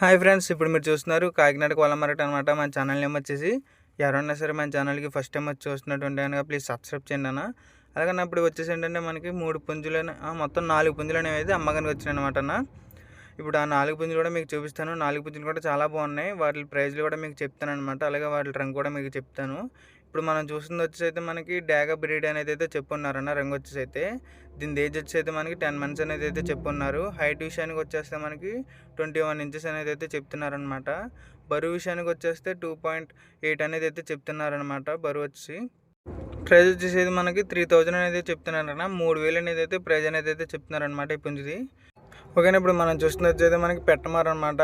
Hi friends ఇప్పుడు మీరు చూస్తున్నారు కాకినాడ కోలమరట అనమాట మన ఛానల్ నేమ్ వచ్చేసి ఎవరన్నా సరే మన ఛానల్కి ఫస్ట్ టైం వచ్చి చూస్తున్నట్టుంటే కనుక ప్లీజ్ సబ్స్క్రైబ్ చేయండి అన్న. అలాగే ఇప్పుడు వచ్చేసి ఏంటంటే మనకి మూడు పుంజులు మొత్తం నాలుగు పుంజులు అనేవి అయితే అమ్మగానికి వచ్చినాయి అనమాట అన్న. ఇప్పుడు ఆ నాలుగు పుంజులు కూడా మీకు చూపిస్తాను. నాలుగు పుంజులు కూడా చాలా బాగున్నాయి. వాటి ప్రైజ్లు కూడా మీకు చెప్తాను అనమాట అలాగే వాటి రంగు కూడా మీకు చెప్తాను. ఇప్పుడు మనం చూస్తుంది వచ్చేసి అయితే మనకి డాగా బ్రీడ్ అనేది అయితే చెప్పున్నారన్న రంగు వచ్చేసి అయితే. దీని ఏజ్ వచ్చేసి అయితే మనకి టెన్ మంత్స్ అనేది అయితే చెప్పున్నారు. హైట్ విషయానికి వచ్చేస్తే మనకి ట్వంటీ వన్ ఇంచెస్ అనేది అయితే చెప్తున్నారనమాట బరువు విషయానికి వచ్చేస్తే టూ పాయింట్ ఎయిట్ అనేది అయితే చెప్తున్నారనమాట బరువు వచ్చి ప్రైజ్ వచ్చేసి మనకి త్రీ థౌజండ్ అనేది చెప్తున్నారన్న. మూడు వేలు అనేది అయితే ప్రైజ్ అనేది అయితే చెప్తున్నారనమాట ఈ పుంజుది. ఓకేనా ఇప్పుడు మనం చూస్తున్నట్టయితే మనకి పెట్టమారు అనమాట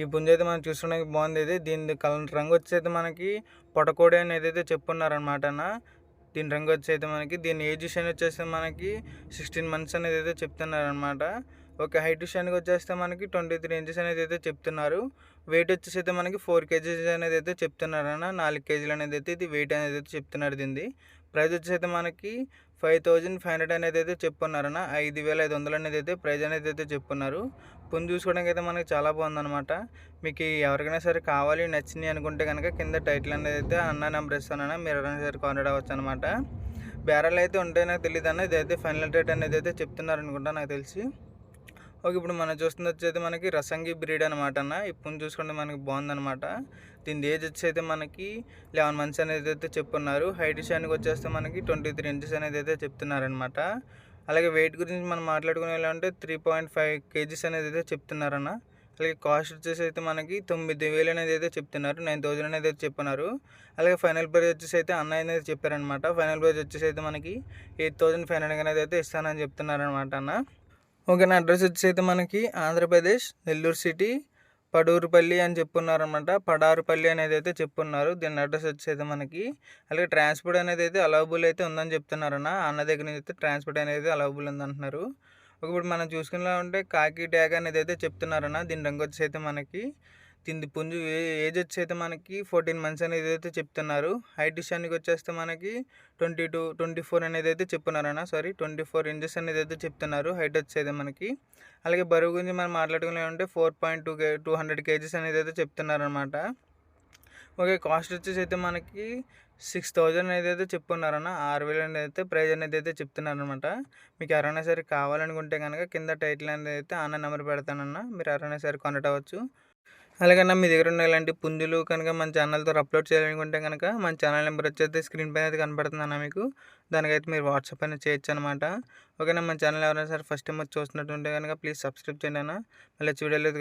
ఈ పుంజ అయితే మనం చూసుకోవడానికి బాగుంది ఇది దీని కలర్ రంగు వచ్చి మనకి పొటకోడి అనేది అయితే చెప్పున్నారనమాట అన్న. దీని రంగు వచ్చి అయితే మనకి దీని ఏజ్ షైన్ వచ్చేస్తే మనకి సిక్స్టీన్ మంత్స్ అనేది అయితే చెప్తున్నారనమాట ఓకే హైట్ షైన్కి వచ్చేస్తే మనకి ట్వంటీ త్రీ ఇంచెస్ అనేది అయితే చెప్తున్నారు. వెయిట్ వచ్చేసి అయితే మనకి ఫోర్ కేజీస్ అనేది అయితే చెప్తున్నారన్న. నాలుగు కేజీలు అనేది అయితే ఇది వెయిట్ అనేది అయితే చెప్తున్నారు దీన్ని ప్రైస్ వచ్చేసి అయితే మనకి ఫైవ్ థౌజండ్ ఫైవ్ హండ్రెడ్ అనేది అయితే చెప్పున్నారన్న. ఐదు వేల ఐదు వందలు అనేది అయితే ప్రైజ్ అనేది అయితే చెప్పున్నారు. పుంజు చూసుకోవడానికి అయితే మనకి చాలా బాగుందన్నమాట. మీకు ఎవరికైనా సరే కావాలి నచ్చింది అనుకుంటే కనుక కింద టైటిల్ అనేది అయితే అన్న నెంబర్ ఇస్తానన్న. మీరు ఎవరైనా సరే కాంటాక్ట్ అవ్వచ్చు అనమాట బేరాలు అయితే ఉంటాయి నాకు తెలియదు అన్న ఇదైతే ఫైనల్ రేట్ అనేది అయితే చెప్తున్నారు అనుకుంటా నాకు తెలిసి. ఓకే ఇప్పుడు మనం చూస్తుంది వచ్చేది మనకి రసంగి బ్రీడ్ అనమాట అన్న. ఇప్పుడు చూసుకుంటే మనకి బాగుందనమాట దీని ఏజ్ వచ్చి అయితే మనకి లెవెన్ మంత్స్ అనేది అయితే చెప్పున్నారు. హైట్ విషయానికి వచ్చేస్తే మనకి ట్వంటీ త్రీ ఇంచెస్ అనేది అయితే చెప్తున్నారనమాట అలాగే వెయిట్ గురించి మనం మాట్లాడుకునే అంటే త్రీ పాయింట్ ఫైవ్ కేజీస్ అనేది అయితే చెప్తున్నారన్న. అలాగే కాస్ట్ వచ్చేసి అయితే మనకి తొమ్మిది వేలు అనేది అయితే చెప్తున్నారు. నైన్ థౌజండ్ అనేది అయితే చెప్పినారు అలాగే ఫైనల్ ప్రైజ్ వచ్చేసి అయితే అన్న అనేది చెప్పారనమాట ఫైనల్ ప్రైజ్ వచ్చేసి అయితే మనకి ఎయిట్ థౌజండ్ ఫైవ్ హండ్రెడ్ అనేది అయితే ఇస్తానని చెప్తున్నారనమాట అన్న. ఓకే నా అడ్రస్ వచ్చేది మనకి ఆంధ్రప్రదేశ్ నెల్లూరు సిటీ పడూరుపల్లి అని చెప్పున్నారనమాట పడారుపల్లి అనేది అయితే చెప్పున్నారు. దీని అడ్రస్ వచ్చేది మనకి అలాగే ట్రాన్స్పోర్ట్ అనేది అయితే అలవబుల్ అయితే ఉందని చెప్తున్నారన్న. అన్న దగ్గర నుంచి అయితే ట్రాన్స్పోర్ట్ అనేది అలవబుల్ ఉందంటున్నారు ఒక ఇప్పుడు మనం చూసుకున్నా ఉంటే కాకి ట్యాగ్ అనేది అయితే చెప్తున్నారన్న. దీని రంగు వచ్చి అయితే మనకి దీని పుంజు ఏజ్ వచ్చి అయితే మనకి ఫోర్టీన్ మంత్స్ అనేది అయితే చెప్తున్నారు. హైట్ విషయానికి వచ్చేస్తే మనకి ట్వంటీ టూ ట్వంటీ ఫోర్ అనేది అయితే చెప్తున్నారన్న సారీ ట్వంటీ ఫోర్ ఇంచెస్ అనేది అయితే చెప్తున్నారు. హైట్ వచ్చేది అయితే మనకి. అలాగే బరువు గురించి మనం మాట్లాడుకునే four point two K two hundred KGs అనేది అయితే చెప్తున్నారనమాట ఓకే కాస్ట్ వచ్చేసి అయితే మనకి సిక్స్ థౌజండ్ అనేది అయితే చెప్పున్నారన్న ఆరు వేలు అనేది అయితే ప్రైజ్ అనేది అయితే చెప్తున్నారనమాట మీకు ఎవరైనా సరే కావాలనుకుంటే కనుక కింద టైటిల్ అనేది అయితే ఆన్లైన్ నెంబర్ పెడతానన్న మీరు ఎవరైనా సరే కొనటవచ్చు. అలాగన్నా మీ దగ్గర ఉన్న ఇలాంటి పుంజులు కనుక మన ఛానల్తో అప్లోడ్ చేయాలనుకుంటే కనుక మన ఛానల్ నెంబర్ వచ్చేది స్క్రీన్ పైన అయితే కనపడుతుంది అన్న మీకు. దానికైతే మీరు వాట్సాప్ అయినా చేయొచ్చు అనమాట ఓకేనా? మన ఛానల్ ఎవరైనా సరే ఫస్ట్ టైం వచ్చి చూస్తున్నట్టుంటే కనుక ప్లీజ్ సబ్స్క్రైబ్ చేయండి అన్న. మళ్ళీ వీడియోలో కలిసి